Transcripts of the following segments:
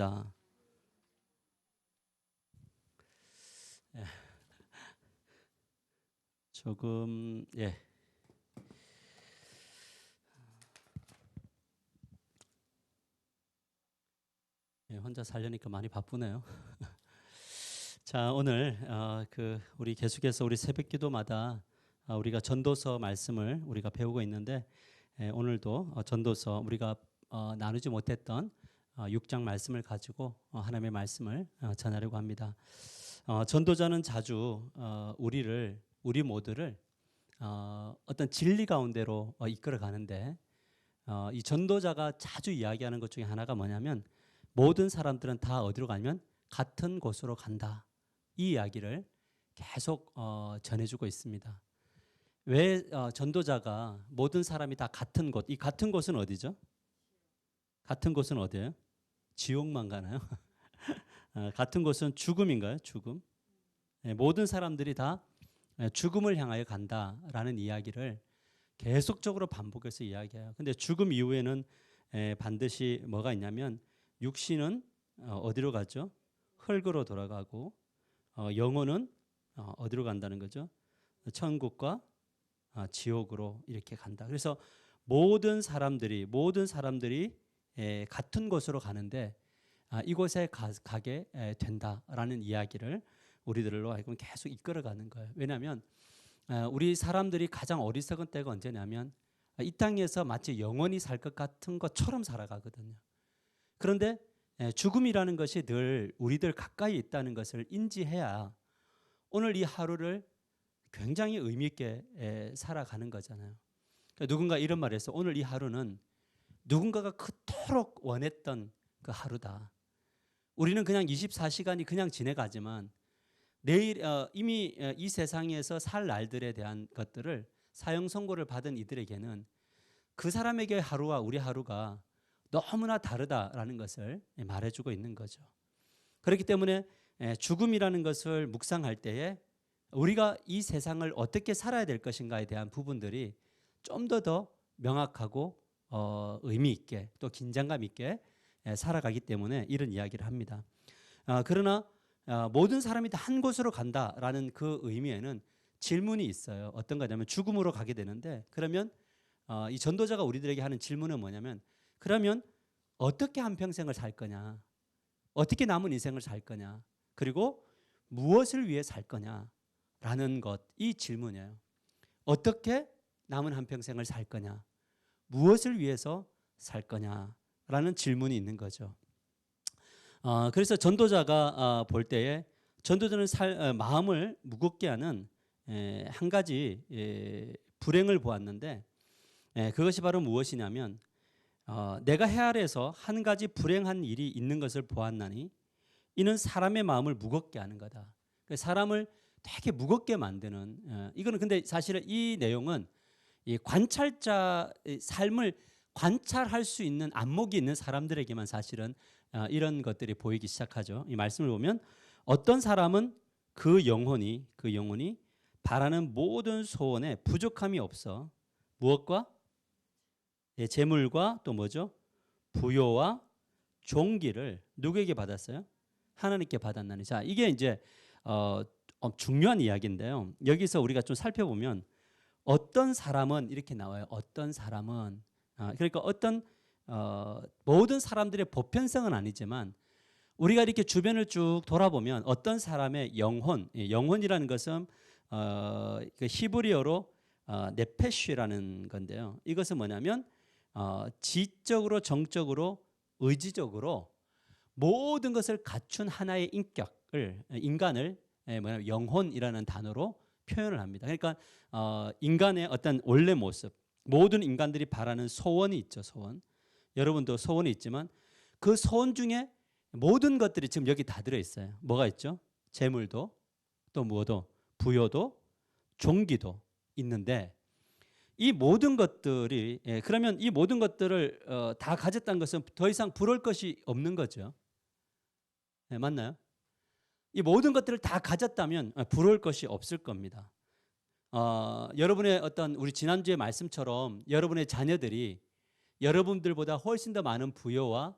자. 예. 조금 예. 예, 혼자 살려니까 많이 바쁘네요. 자, 오늘 어, 그 우리 계속해서 우리 새벽기도마다 어, 우리가 전도서 말씀을 우리가 배우고 있는데 예, 오늘도 어, 전도서 우리가 어, 나누지 못했던 어, 6장 말씀을 가지고 어, 하나님의 말씀을 어, 전하려고 합니다. 어, 전도자는 자주 어, 우리를 우리 모두를 어, 어떤 진리 가운데로 어, 이끌어 가는데 어, 이 전도자가 자주 이야기하는 것 중에 하나가 뭐냐면 모든 사람들은 다 어디로 가면 같은 곳으로 간다. 이 이야기를 계속 어, 전해주고 있습니다. 왜 어, 전도자가 모든 사람이 다 같은 곳, 이 같은 곳은 어디죠? 같은 곳은 어디예요? 지옥만 가나요? 어, 같은 곳은 죽음인가요? 죽음? 예, 모든 사람들이 다 예, 죽음을 향하여 간다라는 이야기를 계속적으로 반복해서 이야기해요. 근데 죽음 이후에는 에, 반드시 뭐가 있냐면 육신은 어, 어디로 가죠? 흙으로 돌아가고 어, 영혼은 어, 어디로 간다는 거죠? 천국과 아, 지옥으로 이렇게 간다. 그래서 모든 사람들이 모든 사람들이 에, 같은 곳으로 가는데 아, 이곳에 가, 에, 된다라는 이야기를 우리들로 하여금 계속 이끌어가는 거예요. 왜냐하면 아, 우리 사람들이 가장 어리석은 때가 언제냐면 아, 이 땅에서 마치 영원히 살 것 같은 것처럼 살아가거든요. 그런데 에, 죽음이라는 것이 늘 우리들 가까이 있다는 것을 인지해야 오늘 이 하루를 굉장히 의미 있게 에, 살아가는 거잖아요. 그러니까 누군가 이런 했어. 오늘 이 하루는 누군가가 그토록 원했던 그 하루다. 우리는 그냥 24시간이 그냥 지내가지만 내일 어, 이미 어, 이 세상에서 살 날들에 대한 것들을 사형 선고를 받은 이들에게는 그 사람에게 하루와 우리 하루가 너무나 다르다라는 것을 말해주고 있는 거죠. 그렇기 때문에 에, 죽음이라는 것을 묵상할 때에 우리가 이 세상을 어떻게 살아야 될 것인가에 대한 부분들이 좀 더더 명확하고 어, 의미 있게 또 긴장감 있게 에, 살아가기 때문에 이런 이야기를 합니다. 아, 그러나 아, 모든 사람이 다 한 곳으로 간다라는 그 의미에는 질문이 있어요. 어떤 거냐면 죽음으로 가게 되는데 그러면 어, 이 전도자가 우리들에게 하는 질문은 뭐냐면 그러면 어떻게 한 평생을 살 거냐? 어떻게 남은 인생을 살 거냐? 그리고 무엇을 위해 살 거냐? 라는 것, 이 질문이에요. 어떻게 남은 한 평생을 살 거냐? 무엇을 위해서 살 거냐? 라는 질문이 있는 거죠. 어, 그래서 전도자가 어, 볼 때에 전도자는 살, 어, 마음을 무겁게 하는 에, 한 가지 에, 불행을 보았는데 에, 그것이 바로 무엇이냐면 어, 내가 헤아려서 한 가지 불행한 일이 있는 것을 보았나니 이는 사람의 마음을 무겁게 하는 거다. 그 사람을 되게 무겁게 만드는 어, 이거는 근데 사실은 이 내용은 이 관찰자 삶을 관찰할 수 있는 안목이 있는 사람들에게만 사실은 어, 이런 것들이 보이기 시작하죠. 이 말씀을 보면 어떤 사람은 그 영혼이 그 영혼이 바라는 모든 소원에 부족함이 없어 무엇과 예, 재물과 또 뭐죠? 부요와 종기를 누구에게 받았어요? 하나님께 받았나니. 자, 이게 이제 어, 어, 중요한 이야기인데요. 여기서 우리가 좀 살펴보면 어떤 사람은 이렇게 나와요. 어떤 사람은 아, 그러니까 어떤 어, 모든 사람들의 보편성은 아니지만 우리가 이렇게 주변을 쭉 돌아보면 어떤 사람의 영혼, 예, 영혼이라는 것은 어, 그 히브리어로 어, 네페쉬라는 건데요. 이것은 뭐냐면 어, 지적으로 정적으로 의지적으로 모든 것을 갖춘 하나의 인격을 인간을 예, 뭐냐면 영혼이라는 단어로 표현을 합니다. 그러니까 어, 인간의 어떤 원래 모습, 모든 인간들이 바라는 소원이 있죠. 소원. 여러분도 소원이 있지만 그 소원 중에 모든 것들이 지금 여기 다 들어 있어요. 뭐가 있죠? 재물도 또 무엇도 부여도 종기도 있는데 이 모든 것들이 예, 그러면 이 모든 것들을 어, 다 가졌다는 것은 더 이상 부러울 것이 없는 거죠. 예, 맞나요? 이 모든 것들을 다 가졌다면 어, 부러울 것이 없을 겁니다. 어, 여러분의 어떤 우리 지난주의 말씀처럼 여러분의 자녀들이 여러분들보다 훨씬 더 많은 부여와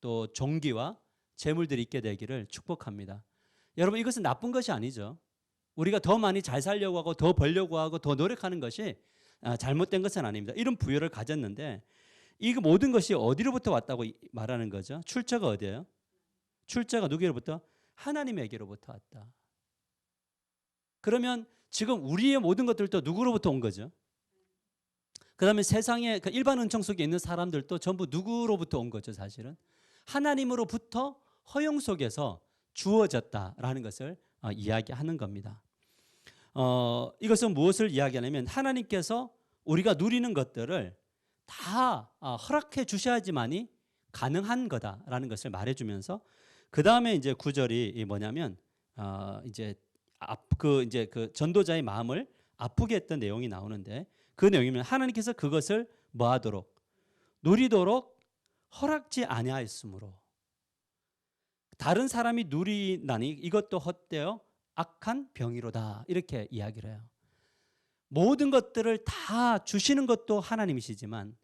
또 종기와 재물들이 있게 되기를 축복합니다. 여러분 이것은 나쁜 것이 아니죠. 우리가 더 많이 잘 살려고 하고 더 벌려고 하고 더 노력하는 것이 아, 잘못된 것은 아닙니다. 이런 부여를 가졌는데 이 모든 것이 어디로부터 왔다고 이- 말하는 거죠? 출처가 어디예요? 출처가 누구로부터? 하나님에게로부터 왔다. 그러면 지금 우리의 모든 것들도 누구로부터 온 거죠? 그 다음에 세상에 그 일반 은총 속에 있는 사람들도 전부 누구로부터 온 거죠, 사실은? 하나님으로부터 허용 속에서 주어졌다라는 것을 어, 이야기하는 겁니다. 어, 이것은 무엇을 이야기하냐면 하나님께서 우리가 누리는 것들을 다 어, 허락해 주셔야지만이 가능한 거다라는 것을 말해주면서 그 다음에 이제 구절이 뭐냐면 어, 이제 앞, 그 이제 그 전도자의 마음을 아프게 했던 내용이 나오는데 그 내용이면 하나님께서 그것을 뭐하도록? 누리도록 허락지 아니하였으므로. 다른 사람이 누리나니 이것도 헛되어 악한 병이로다. 이렇게 이야기를 해요. 모든 것들을 다 주시는 것도 하나님이시지만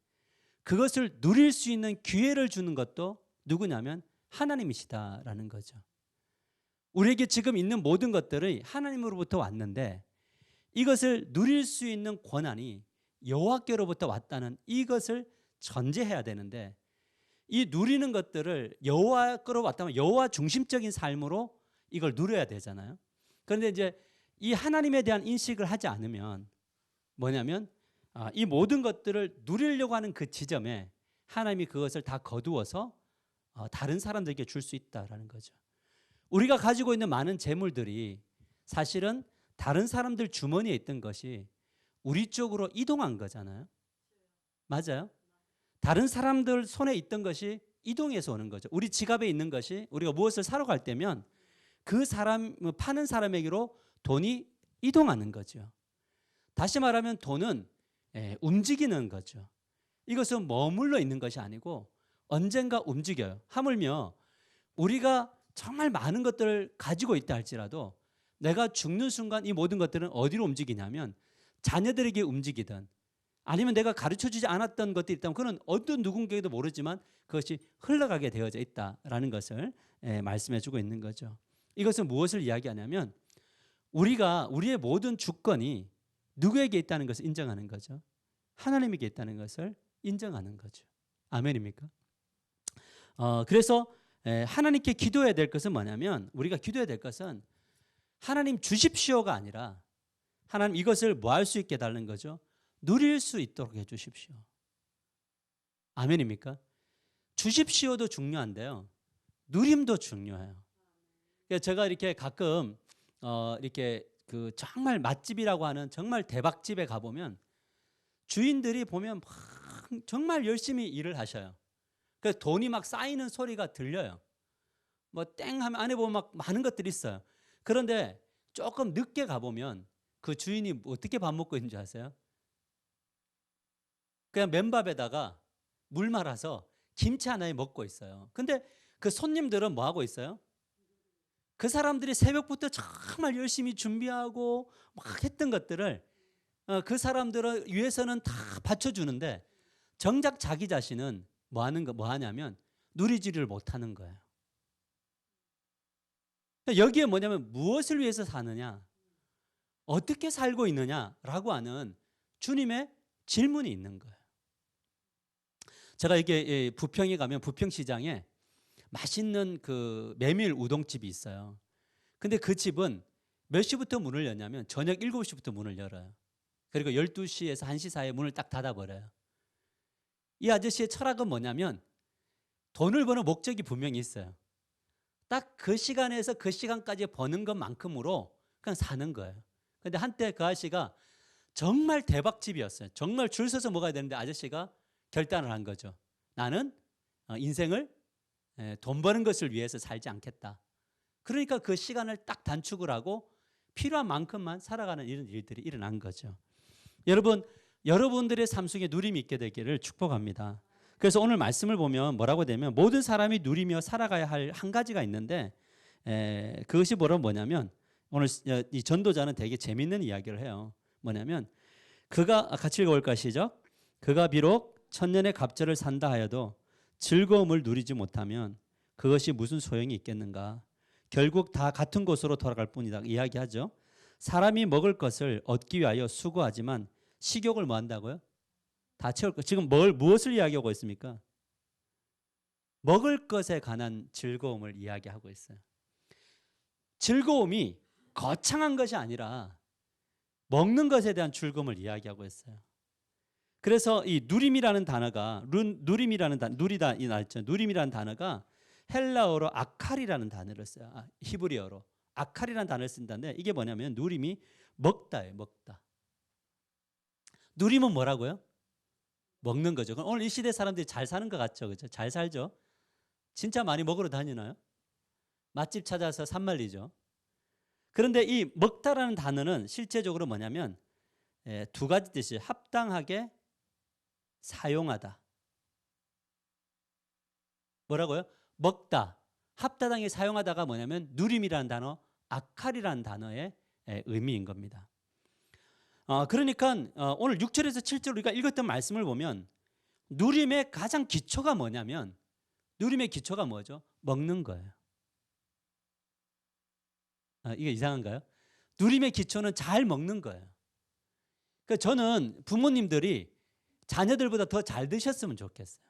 그것을 누릴 수 있는 기회를 주는 것도 누구냐면 하나님이시다라는 거죠. 우리에게 지금 있는 모든 것들이 하나님으로부터 왔는데 이것을 누릴 수 있는 권한이 여호와께로부터 왔다는 이것을 전제해야 되는데 이 누리는 것들을 여호와께로 왔다면 여호와 중심적인 삶으로 이걸 누려야 되잖아요. 그런데 이제 이 하나님에 대한 인식을 하지 않으면 뭐냐면 아, 이 모든 것들을 누리려고 하는 그 지점에 하나님이 그것을 다 거두어서 어, 다른 사람들에게 줄 수 있다라는 거죠. 우리가 가지고 있는 많은 재물들이 사실은 다른 사람들 주머니에 있던 것이 우리 쪽으로 이동한 거잖아요. 맞아요? 다른 사람들 손에 있던 것이 이동해서 오는 거죠. 우리 지갑에 있는 것이 우리가 무엇을 사러 갈 때면 그 사람 파는 사람에게로 돈이 이동하는 거죠. 다시 말하면 돈은 예, 움직이는 거죠. 이것은 머물러 있는 것이 아니고 언젠가 움직여요. 하물며 우리가 정말 많은 것들을 가지고 있다 할지라도 내가 죽는 순간 이 모든 것들은 어디로 움직이냐면 자녀들에게 움직이든 아니면 내가 가르쳐 주지 않았던 것들이 있다면 그는 어떤 누군가에도 모르지만 그것이 흘러가게 되어져 있다라는 것을 예, 말씀해 주고 있는 거죠. 이것은 무엇을 이야기하냐면 우리가 우리의 모든 주권이 누구에게 있다는 것을 인정하는 거죠. 하나님에게 있다는 것을 인정하는 거죠. 아멘입니까? 어, 그래서 에, 하나님께 기도해야 될 것은 뭐냐면 우리가 기도해야 될 것은 하나님 주십시오가 아니라 하나님 이것을 뭐 할 수 있게 달는 거죠. 누릴 수 있도록 해 주십시오. 아멘입니까? 주십시오도 중요한데요. 누림도 중요해요. 그래서 제가 이렇게 가끔 어, 이렇게 그 정말 맛집이라고 하는 정말 대박집에 가 보면 주인들이 보면 막 정말 열심히 일을 하셔요. 그 돈이 막 쌓이는 소리가 들려요. 뭐 땡 하면 안에 보면 막 많은 것들이 있어요. 그런데 조금 늦게 가 보면 그 주인이 어떻게 밥 먹고 있는지 아세요? 그냥 맨밥에다가 물 말아서 김치 하나에 먹고 있어요. 근데 그 손님들은 뭐 하고 있어요? 그 사람들이 새벽부터 정말 열심히 준비하고 막 했던 것들을 어, 그 사람들을 위해서는 다 받쳐주는데 정작 자기 자신은 뭐 하는 거, 뭐 하냐면 누리지를 못하는 거예요. 여기에 뭐냐면 무엇을 위해서 사느냐, 어떻게 살고 있느냐라고 하는 주님의 질문이 있는 거예요. 제가 이게 예, 부평에 가면 부평 시장에 맛있는 그 메밀 우동집이 있어요. 근데 그 집은 몇 시부터 문을 여냐면 저녁 7시부터 문을 열어요. 그리고 12시에서 1시 사이에 문을 딱 닫아버려요. 이 아저씨의 철학은 뭐냐면 돈을 버는 목적이 분명히 있어요. 딱 그 시간에서 그 시간까지 버는 것만큼으로 그냥 사는 거예요. 근데 한때 그 아저씨가 정말 대박집이었어요. 정말 줄 서서 먹어야 되는데 아저씨가 결단을 한 거죠. 나는 어, 인생을 에, 돈 버는 것을 위해서 살지 않겠다. 그러니까 그 시간을 딱 단축을 하고 필요한 만큼만 살아가는 이런 일들이 일어난 거죠. 여러분, 여러분들의 삶 속에 누림이 있게 되기를 축복합니다. 그래서 오늘 말씀을 보면 뭐라고 되면 모든 사람이 누리며 살아가야 할 한 가지가 있는데 에, 그것이 뭐라 뭐냐면 오늘 이 전도자는 되게 재밌는 이야기를 해요. 뭐냐면 그가 아, 같이 읽어볼까 시죠. 그가 비록 천년의 갑절을 산다 하여도 즐거움을 누리지 못하면 그것이 무슨 소용이 있겠는가? 결국 다 같은 곳으로 돌아갈 뿐이다. 이야기하죠. 사람이 먹을 것을 얻기 위하여 수고하지만 식욕을 뭐 한다고요? 다 채울 것. 지금 뭘 무엇을 이야기하고 있습니까? 먹을 것에 관한 즐거움을 이야기하고 있어요. 즐거움이 거창한 것이 아니라 먹는 것에 대한 즐거움을 이야기하고 있어요. 그래서 이 누림이라는 단어가 룬, 누림이라는 단 누리다 이 날짜 누림이라는 단어가 헬라어로 아칼이라는 단어를 써요. 아, 히브리어로 아칼이라는 단어를 쓴다는데 이게 뭐냐면 누림이 먹다예요. 먹다. 누림은 뭐라고요? 먹는 거죠. 오늘 이 시대 사람들이 잘 사는 것 같죠, 그렇죠? 잘 살죠. 진짜 많이 먹으러 다니나요? 맛집 찾아서 산말리죠. 그런데 이 먹다라는 단어는 실제적으로 뭐냐면 예, 두 가지 뜻이 합당하게 사용하다. 뭐라고요? 먹다. 합당하게 사용하다가 뭐냐면 누림이라는 단어, 아칼이라는 단어의 예, 의미인 겁니다. 어, 그러니까 어, 오늘 6절에서 7절 우리가 읽었던 말씀을 보면 누림의 가장 기초가 뭐냐면 누림의 기초가 뭐죠? 먹는 거예요. 아, 이게 이상한가요? 누림의 기초는 잘 먹는 거예요. 그 저는 부모님들이 자녀들보다 더 잘 드셨으면 좋겠어요.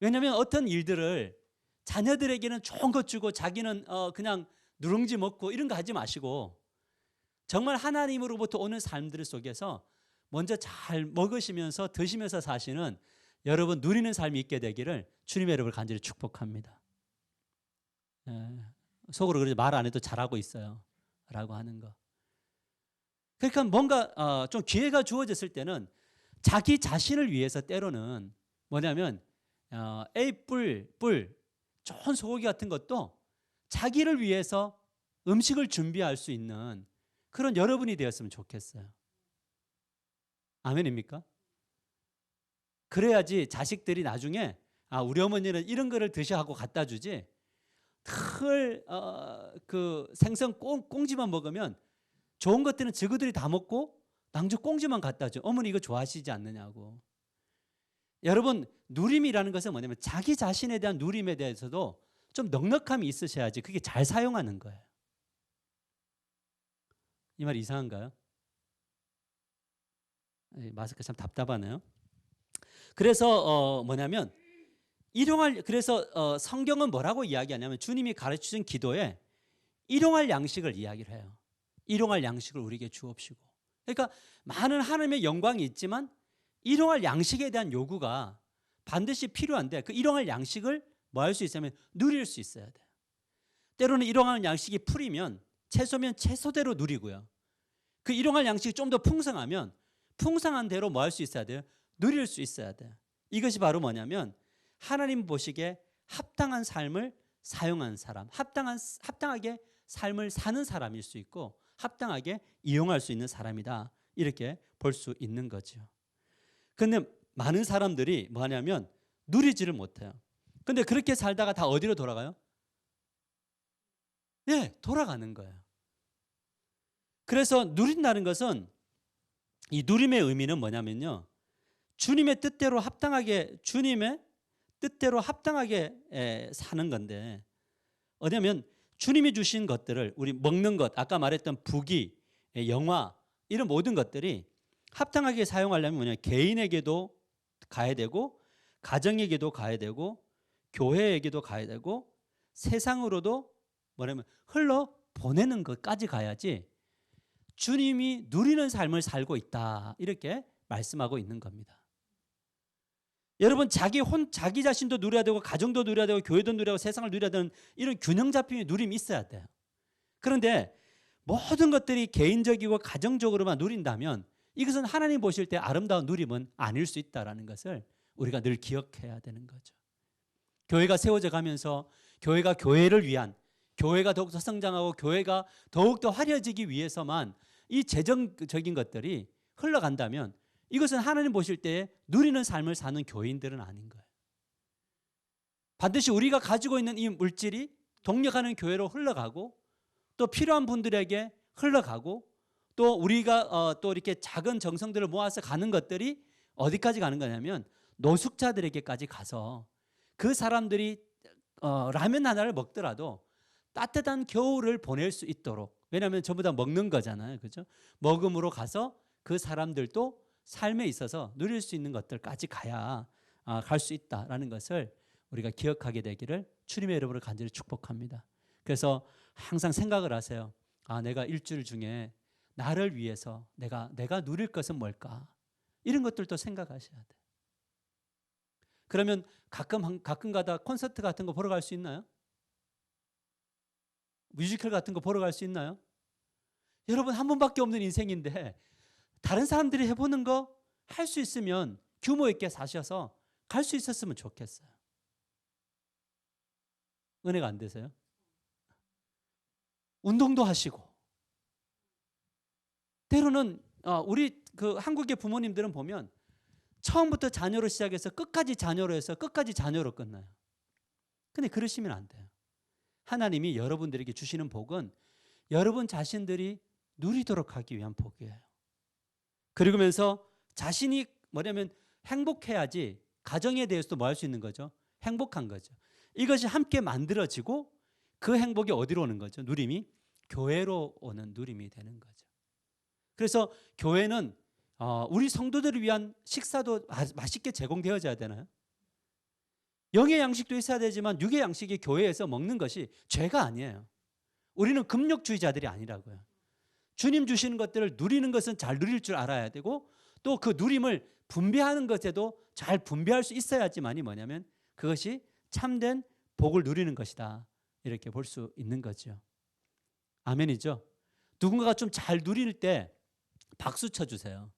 왜냐하면 어떤 일들을 자녀들에게는 좋은 것 주고 자기는 어 그냥 누룽지 먹고 이런 거 하지 마시고 정말 하나님으로부터 오는 삶들 속에서 먼저 잘 먹으시면서 드시면서 사시는 여러분 누리는 삶이 있게 되기를 주님의 여러분을 간절히 축복합니다. 예, 속으로 그러지 말 안 해도 잘하고 있어요. 라고 하는 거. 그러니까 뭔가 어, 좀 기회가 주어졌을 때는 자기 자신을 위해서 때로는 뭐냐면 어, A 뿔, 뿔, 좋은 소고기 같은 것도 자기를 위해서 음식을 준비할 수 있는 그런 여러분이 되었으면 좋겠어요. 아멘입니까? 그래야지 자식들이 나중에 아 우리 어머니는 이런 거를 드셔 하고 갖다 주지 틀그 어, 생선 꽁, 꽁지만 먹으면 좋은 것들은 저그들이 다 먹고 낭주 꽁지만 갖다 줘 어머니 이거 좋아하시지 않느냐고 여러분 누림이라는 것은 뭐냐면 자기 자신에 대한 누림에 대해서도 좀 넉넉함이 있으셔야지 그게 잘 사용하는 거예요 이 말 이상한가요? 마스크 참 답답하네요 그래서 어 뭐냐면 일용할 그래서 어 성경은 뭐라고 이야기하냐면 주님이 가르치신 기도에 일용할 양식을 이야기를 해요. 일용할 양식을 우리에게 주옵시고. 그러니까 많은 하나님의 영광이 있지만 일용할 양식에 대한 요구가 반드시 필요한데 그 일용할 양식을 뭐 할 수 있으면 누릴 수 있어야 돼요. 때로는 일용할 양식이 풀이면 채소면 채소대로 누리고요. 그 일용할 양식이 좀 더 풍성하면 풍성한 대로 뭐 할 수 있어야 돼요? 누릴 수 있어야 돼요. 이것이 바로 뭐냐면 하나님 보시기에 합당한 삶을 사용한 사람, 합당한 합당하게 삶을 사는 사람일 수 있고 합당하게 이용할 수 있는 사람이다. 이렇게 볼 수 있는 거죠. 근데 많은 사람들이 뭐냐면 누리지를 못해요. 근데 그렇게 살다가 다 어디로 돌아가요? 예, 돌아가는 거예요. 그래서 누린다는 것은 이 누림의 의미는 뭐냐면요. 주님의 뜻대로 합당하게 주님의 뜻대로 합당하게 사는 건데 어냐면 주님이 주신 것들을 우리 먹는 것 아까 말했던 부기, 영화 이런 모든 것들이 합당하게 사용하려면 뭐냐 개인에게도 가야 되고 가정에게도 가야 되고 교회에게도 가야 되고 세상으로도 뭐냐면 흘러 보내는 것까지 가야지 주님이 누리는 삶을 살고 있다 이렇게 말씀하고 있는 겁니다. 여러분 자기 혼 자기 자신도 누려야 되고 가정도 누려야 되고 교회도 누려야 되고 세상을 누려야 되는 이런 균형 잡힌 누림이 있어야 돼요. 그런데 모든 것들이 개인적이고 가정적으로만 누린다면 이것은 하나님 보실 때 아름다운 누림은 아닐 수 있다라는 것을 우리가 늘 기억해야 되는 거죠. 교회가 세워져 가면서 교회가 교회를 위한 교회가 더욱더 성장하고 교회가 더욱더 화려해지기 위해서만 이 재정적인 것들이 흘러간다면 이것은 하나님 보실 때 누리는 삶을 사는 교인들은 아닌 거예요. 반드시 우리가 가지고 있는 이 물질이 동력하는 교회로 흘러가고 또 필요한 분들에게 흘러가고 또 우리가 어, 또 이렇게 작은 정성들을 모아서 가는 것들이 어디까지 가는 거냐면 노숙자들에게까지 가서 그 사람들이 어, 라면 하나를 먹더라도 따뜻한 겨울을 보낼 수 있도록 왜냐하면 전부 다 먹는 거잖아요, 그죠? 먹음으로 가서 그 사람들도 삶에 있어서 누릴 수 있는 것들까지 가야 아, 갈 수 있다라는 것을 우리가 기억하게 되기를 주님의 이름으로 간절히 축복합니다. 그래서 항상 생각을 하세요. 아, 내가 일주일 중에 나를 위해서 내가 내가 누릴 것은 뭘까? 이런 것들도 생각하셔야 돼. 그러면 가끔 한- 가끔가다 콘서트 같은 거 보러 갈 수 있나요? 뮤지컬 같은 거 보러 갈 수 있나요? 여러분 한 번밖에 없는 인생인데 다른 사람들이 해보는 거 할 수 있으면 규모 있게 사셔서 갈 수 있었으면 좋겠어요. 은혜가 안 되세요? 운동도 하시고 때로는 어, 우리 그 한국의 부모님들은 보면 처음부터 자녀로 시작해서 끝까지 자녀로 해서 끝까지 자녀로 끝나요. 근데 그러시면 안 돼요. 하나님이 여러분들에게 주시는 복은 여러분 자신들이 누리도록 하기 위한 복이에요. 그러면서 자신이 뭐냐면 행복해야지 가정에 대해서도 뭐 할 수 있는 거죠? 행복한 거죠. 이것이 함께 만들어지고 그 행복이 어디로 오는 거죠? 누림이 교회로 오는 누림이 되는 거죠. 그래서 교회는 어, 우리 성도들을 위한 식사도 마- 맛있게 제공되어져야 되나요? 영의 양식도 있어야 되지만 육의 양식이 교회에서 먹는 것이 죄가 아니에요. 우리는 금욕주의자들이 아니라고요. 주님 주시는 것들을 누리는 것은 잘 누릴 줄 알아야 되고 또 그 누림을 분배하는 것에도 잘 분배할 수 있어야지만이 뭐냐면 그것이 참된 복을 누리는 것이다. 이렇게 볼 수 있는 거죠. 아멘이죠. 누군가가 좀 잘 누릴 때 박수 쳐 주세요.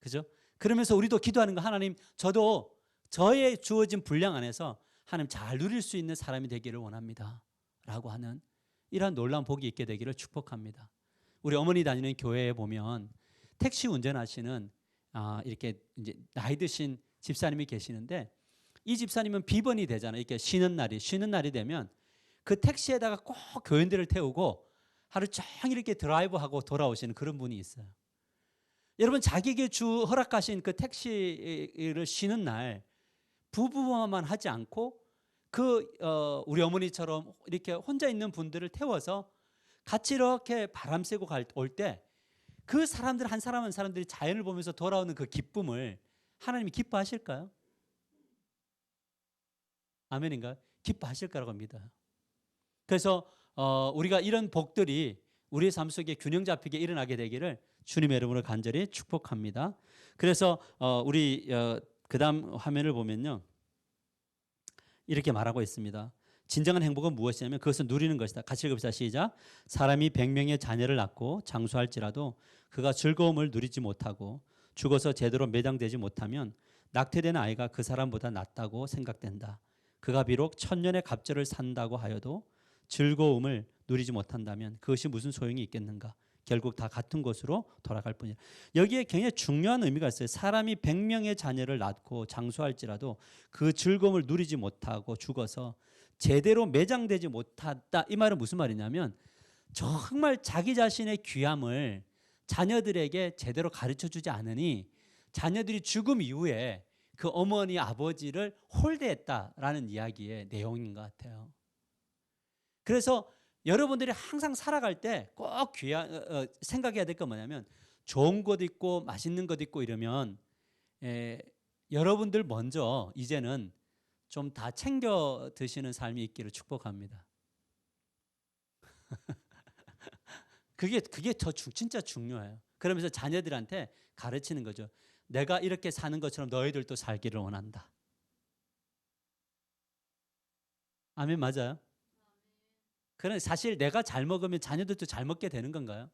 그죠? 그러면서 우리도 기도하는 거 하나님 저도 저의 주어진 분량 안에서 하나님 잘 누릴 수 있는 사람이 되기를 원합니다. 라고 하는 이러한 놀라운 복이 있게 되기를 축복합니다. 우리 어머니 다니는 교회에 보면 택시 운전하시는 아, 이렇게 이제 나이 드신 집사님이 계시는데 이 집사님은 비번이 되잖아요. 이렇게 쉬는 날이 쉬는 날이 되면 그 택시에다가 꼭 교인들을 태우고 하루 종일 이렇게 드라이브하고 돌아오시는 그런 분이 있어요. 여러분 자기에게 주 허락하신 그 택시를 쉬는 날 부부만 하지 않고 그 어, 우리 어머니처럼 이렇게 혼자 있는 분들을 태워서 같이 이렇게 바람 쐬고 올 때 그 사람들 한 사람 한 사람들이 자연을 보면서 돌아오는 그 기쁨을 하나님이 기뻐하실까요? 아멘인가요? 기뻐하실 거라고 믿어요. 그래서 어, 우리가 이런 복들이 우리의 삶 속에 균형 잡히게 일어나게 되기를 주님의 이름으로 간절히 축복합니다. 그래서 어, 우리 어, 그다음 화면을 보면요. 이렇게 말하고 있습니다. 진정한 행복은 무엇이냐면 그것은 누리는 것이다. 같이 읽읍시다. 시작. 사람이 백명의 자녀를 낳고 장수할지라도 그가 즐거움을 누리지 못하고 죽어서 제대로 매장되지 못하면 낙태된 아이가 그 사람보다 낫다고 생각된다. 그가 비록 천년의 갑절을 산다고 하여도 즐거움을 누리지 못한다면 그것이 무슨 소용이 있겠는가? 결국 다 같은 곳으로 돌아갈 뿐이야. 여기에 굉장히 중요한 의미가 있어요. 사람이 100명의 자녀를 낳고 장수할지라도 그 즐거움을 누리지 못하고 죽어서 제대로 매장되지 못했다. 이 말은 무슨 말이냐면 정말 자기 자신의 귀함을 자녀들에게 제대로 가르쳐 주지 않으니 자녀들이 죽음 이후에 그 어머니 아버지를 홀대했다라는 이야기의 내용인 것 같아요. 그래서 여러분들이 항상 살아갈 때 꼭 귀하 어, 어, 생각해야 될 건 뭐냐면 좋은 것 있고 맛있는 것 있고 이러면 에, 여러분들 먼저 이제는 좀 다 챙겨 드시는 삶이 있기를 축복합니다. 그게 그게 더 중- 진짜 중요해요. 그러면서 자녀들한테 가르치는 거죠. 내가 이렇게 사는 것처럼 너희들도 살기를 원한다. 아멘 맞아요. 그런 사실 내가 잘 먹으면 자녀들도 잘 먹게 되는 건가요?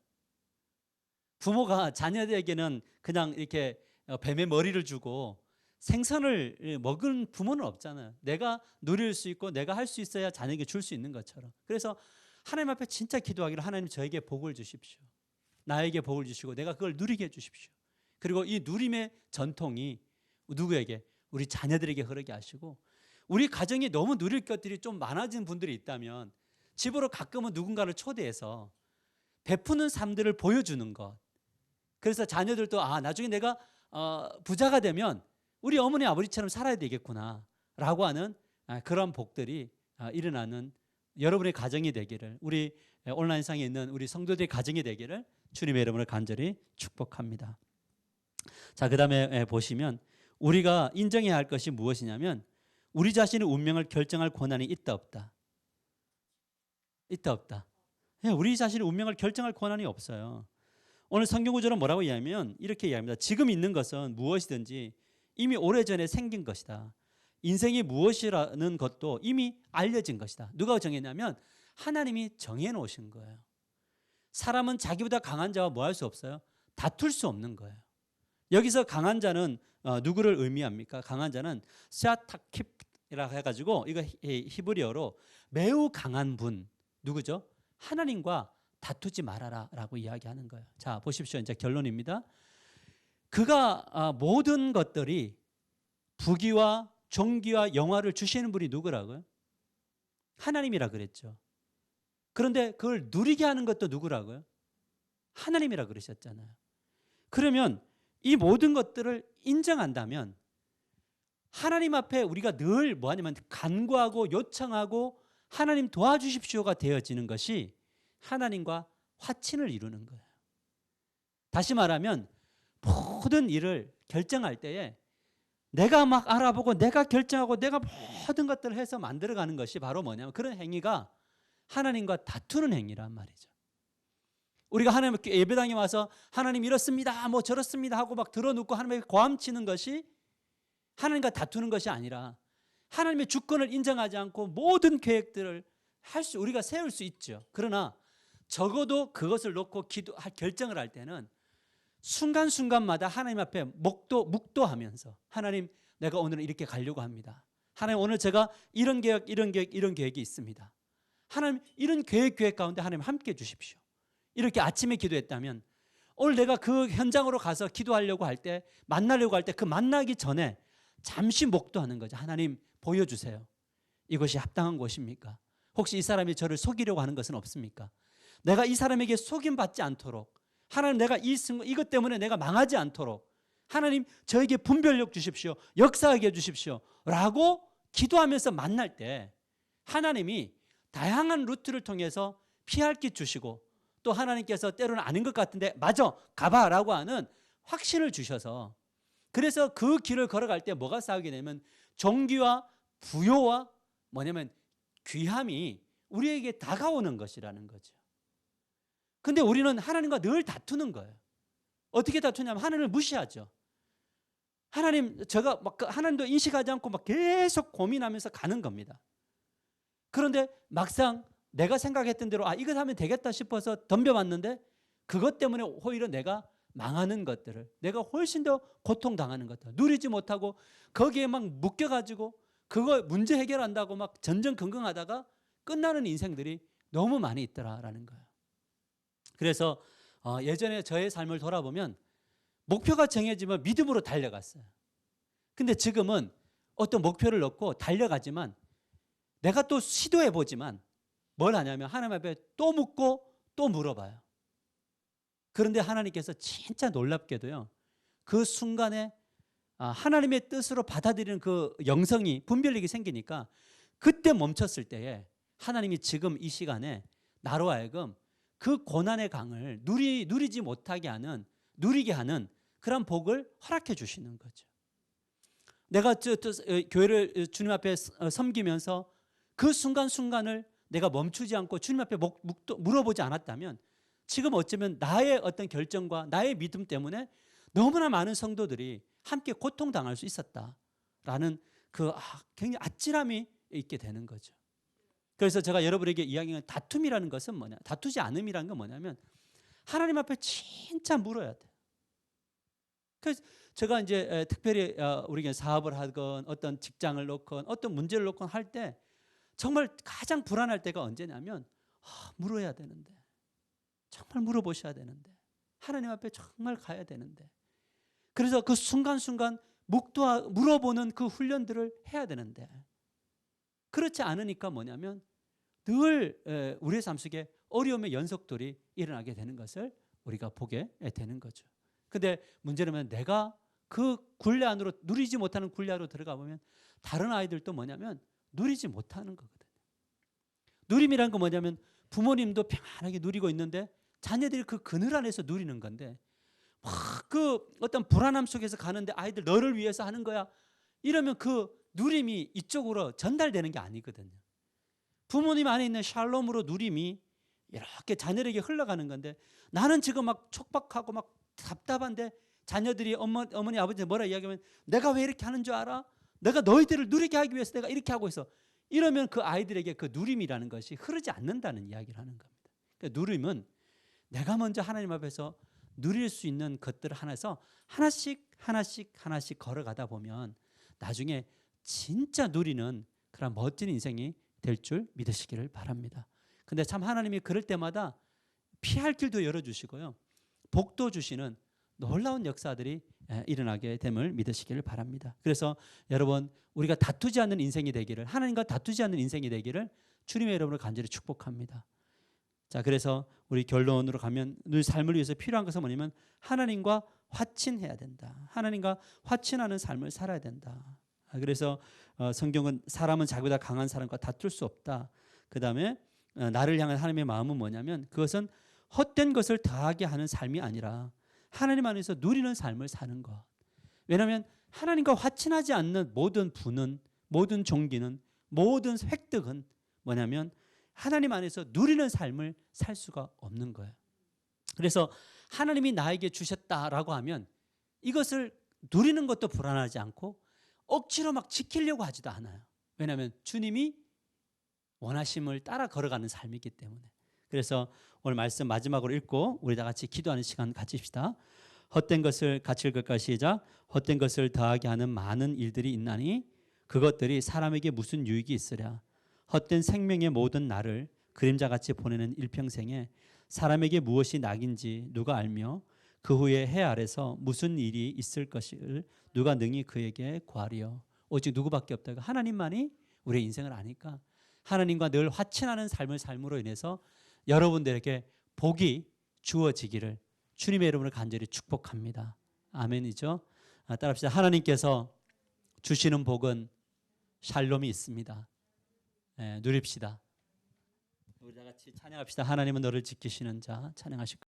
부모가 자녀들에게는 그냥 이렇게 어, 뱀의 머리를 주고 생선을 먹은 부모는 없잖아요. 내가 누릴 수 있고 내가 할 수 있어야 자녀에게 줄 수 있는 것처럼. 그래서 하나님 앞에 진짜 기도하기를 하나님 저에게 복을 주십시오. 나에게 복을 주시고 내가 그걸 누리게 해 주십시오. 그리고 이 누림의 전통이 누구에게? 우리 자녀들에게 흐르게 하시고 우리 가정에 너무 누릴 것들이 좀 많아진 분들이 있다면 집으로 가끔은 누군가를 초대해서 베푸는 삶들을 보여주는 것. 그래서 자녀들도 아 나중에 내가 어, 부자가 되면 우리 어머니 아버지처럼 살아야 되겠구나라고 하는 아, 그런 복들이 아, 일어나는 여러분의 가정이 되기를 우리 온라인상에 있는 우리 성도들의 가정이 되기를 주님의 이름으로 간절히 축복합니다. 자, 그다음에 보시면 우리가 인정해야 할 것이 무엇이냐면 우리 자신의 운명을 결정할 권한이 있다 없다. 있다 없다. 예, 우리 자신의 운명을 결정할 권한이 없어요. 오늘 성경 구절은 뭐라고 이야기하면 이렇게 이야기합니다. 지금 있는 것은 무엇이든지 이미 오래전에 생긴 것이다. 인생이 무엇이라는 것도 이미 알려진 것이다. 누가 정했냐면 하나님이 정해 놓으신 거예요. 사람은 자기보다 강한 자와 뭐 할 수 없어요? 다툴 수 없는 거예요. 여기서 강한 자는 어, 누구를 의미합니까? 강한 자는 샤타킵이라 해가지고 이거 히- 히브리어로 매우 강한 분 누구죠? 하나님과 다투지 말아라라고 이야기하는 거예요. 자 보십시오. 이제 결론입니다. 그가 아, 모든 것들이 부귀와 종기와 영화를 주시는 분이 누구라고요? 하나님이라 그랬죠. 그런데 그걸 누리게 하는 것도 누구라고요? 하나님이라 그러셨잖아요. 그러면 이 모든 것들을 인정한다면 하나님 앞에 우리가 늘 뭐하냐면 간구하고 요청하고 하나님 도와주십시오가 되어지는 것이 하나님과 화친을 이루는 거예요. 다시 말하면 모든 일을 결정할 때에 내가 막 알아보고 내가 결정하고 내가 모든 것들을 해서 만들어가는 것이 바로 뭐냐면 그런 행위가 하나님과 다투는 행위란 말이죠. 우리가 하나님 예배당에 와서 하나님 이렇습니다, 뭐 저렇습니다 하고 막 들어놓고 하나님에게 고함치는 것이 하나님과 다투는 것이 아니라 하나님의 주권을 인정하지 않고 모든 계획들을 할 수 우리가 세울 수 있죠. 그러나 적어도 그것을 놓고 기도 결정을 할 때는 순간순간마다 하나님 앞에 목도 묵도하면서 하나님 내가 오늘은 이렇게 가려고 합니다. 하나님 오늘 제가 이런 계획 이런 계획 이런 계획이 있습니다. 하나님 이런 계획 계획 가운데 하나님 함께 해 주십시오. 이렇게 아침에 기도했다면 오늘 내가 그 현장으로 가서 기도하려고 할 때 만나려고 할 때 그 만나기 전에 잠시 목도하는 거죠. 하나님 보여주세요. 이것이 합당한 곳입니까? 혹시 이 사람이 저를 속이려고 하는 것은 없습니까? 내가 이 사람에게 속임 받지 않도록 하나님 내가 이 승- 이것 때문에 내가 망하지 않도록 하나님 저에게 분별력 주십시오. 역사하게 해 주십시오 라고 기도하면서 만날 때 하나님이 다양한 루트를 통해서 피할 길 주시고 또 하나님께서 때로는 아닌 것 같은데 맞아 가봐 라고 하는 확신을 주셔서 그래서 그 길을 걸어갈 때 뭐가 싸우게 되면 종기와 부요와 뭐냐면 귀함이 우리에게 다가오는 것이라는 거죠. 근데 우리는 하나님과 늘 다투는 거예요. 어떻게 다투냐면 하나님을 무시하죠. 하나님 제가 막그 하나님도 인식하지 않고 막 계속 고민하면서 가는 겁니다. 그런데 막상 내가 생각했던 대로 아 이것 하면 되겠다 싶어서 덤벼봤는데 그것 때문에 오히려 내가 망하는 것들을 내가 훨씬 더 고통당하는 것들 누리지 못하고 거기에 막 묶여가지고 그거 문제 해결한다고 막 전전긍긍하다가 끝나는 인생들이 너무 많이 있더라라는 거예요. 그래서 어, 예전에 저의 삶을 돌아보면 목표가 정해지면 믿음으로 달려갔어요. 근데 지금은 어떤 목표를 넣고 달려가지만 내가 또 시도해 보지만 뭘 하냐면 하나님 앞에 또 묻고 또 물어봐요. 그런데 하나님께서 진짜 놀랍게도요. 그 순간에 아, 하나님의 뜻으로 받아들이는 그 영성이 분별력이 생기니까 그때 멈췄을 때에 하나님이 지금 이 시간에 나로 하여금 그 고난의 강을 누리 누리지 못하게 하는 누리게 하는 그런 복을 허락해 주시는 거죠. 내가 저, 저, 어, 교회를 주님 앞에 어, 섬기면서 그 순간 순간을 내가 멈추지 않고 주님 앞에 목, 묵도, 물어보지 않았다면 지금 어쩌면 나의 어떤 결정과 나의 믿음 때문에 너무나 많은 성도들이 함께 고통당할 수 있었다라는 그 아, 굉장히 아찔함이 있게 되는 거죠. 그래서 제가 여러분에게 이야기하는 다툼이라는 것은 뭐냐? 다투지 않음이라는 건 뭐냐면 하나님 앞에 진짜 물어야 돼. 그래서 제가 이제 에, 특별히 어, 우리가 사업을 하건 어떤 직장을 놓건 어떤 문제를 놓건 할 때 정말 가장 불안할 때가 언제냐면 아, 물어야 되는데 정말 물어보셔야 되는데 하나님 앞에 정말 가야 되는데 그래서 그 순간순간 묵도 물어보는 그 훈련들을 해야 되는데 그렇지 않으니까 뭐냐면 늘 에, 우리의 삶 속에 어려움의 연속들이 일어나게 되는 것을 우리가 보게 되는 거죠. 근데 문제는 내가 그 굴레 안으로 누리지 못하는 굴레 안으로 들어가 보면 다른 아이들도 뭐냐면 누리지 못하는 거거든요. 누림이란 건 뭐냐면 부모님도 평안하게 누리고 있는데 자녀들이 그 그늘 안에서 누리는 건데 막 그 어떤 불안함 속에서 가는데 아이들 너를 위해서 하는 거야. 이러면 그 누림이 이쪽으로 전달되는 게 아니거든요. 부모님 안에 있는 샬롬으로 누림이 이렇게 자녀에게 흘러가는 건데 나는 지금 막 촉박하고 막 답답한데 자녀들이 어머, 어머니 아버지 뭐라 이야기하면 내가 왜 이렇게 하는 줄 알아? 내가 너희들을 누리게 하기 위해서 내가 이렇게 하고 있어. 이러면 그 아이들에게 그 누림이라는 것이 흐르지 않는다는 이야기를 하는 겁니다. 그러니까 누림은 내가 먼저 하나님 앞에서 누릴 수 있는 것들을 하나서 하나씩 하나씩 하나씩 걸어가다 보면 나중에 진짜 누리는 그런 멋진 인생이 될 줄 믿으시기를 바랍니다. 근데 참 하나님이 그럴 때마다 피할 길도 열어주시고요. 복도 주시는 놀라운 역사들이 에, 일어나게 됨을 믿으시기를 바랍니다. 그래서 여러분 우리가 다투지 않는 인생이 되기를 하나님과 다투지 않는 인생이 되기를 주님의 이름으로 간절히 축복합니다. 자 그래서 우리 결론으로 가면 늘 삶을 위해서 필요한 것은 뭐냐면 하나님과 화친해야 된다. 하나님과 화친하는 삶을 살아야 된다. 아, 그래서 어, 성경은 사람은 자기보다 강한 사람과 다툴 수 없다. 그 다음에 어, 나를 향한 하나님의 마음은 뭐냐면 그것은 헛된 것을 다하게 하는 삶이 아니라 하나님 안에서 누리는 삶을 사는 것. 왜냐하면 하나님과 화친하지 않는 모든 부는 모든 종기는 모든 획득은 뭐냐면 하나님 안에서 누리는 삶을 살 수가 없는 거예요. 그래서 하나님이 나에게 주셨다라고 하면 이것을 누리는 것도 불안하지 않고 억지로 막 지키려고 하지도 않아요. 왜냐하면 주님이 원하심을 따라 걸어가는 삶이기 때문에. 그래서 오늘 말씀 마지막으로 읽고 우리 다 같이 기도하는 시간 가집시다. 헛된 것을 같이 읽을까 시작. 헛된 것을 더하게 하는 많은 일들이 있나니 그것들이 사람에게 무슨 유익이 있으랴. 헛된 생명의 모든 날을 그림자같이 보내는 일평생에 사람에게 무엇이 낙인지 누가 알며 그 후에 해 아래서 무슨 일이 있을 것을 누가 능히 그에게 구하리요. 오직 누구밖에 없다. 하나님만이 우리의 인생을 아니까 하나님과 늘 화친하는 삶을 삶으로 인해서 여러분들에게 복이 주어지기를 주님의 이름으로 간절히 축복합니다. 아멘이죠. 아, 따라합시다. 하나님께서 주시는 복은 샬롬이 있습니다. 예, 누립시다. 우리 다 같이 찬양합시다. 하나님은 너를 지키시는 자 찬양하실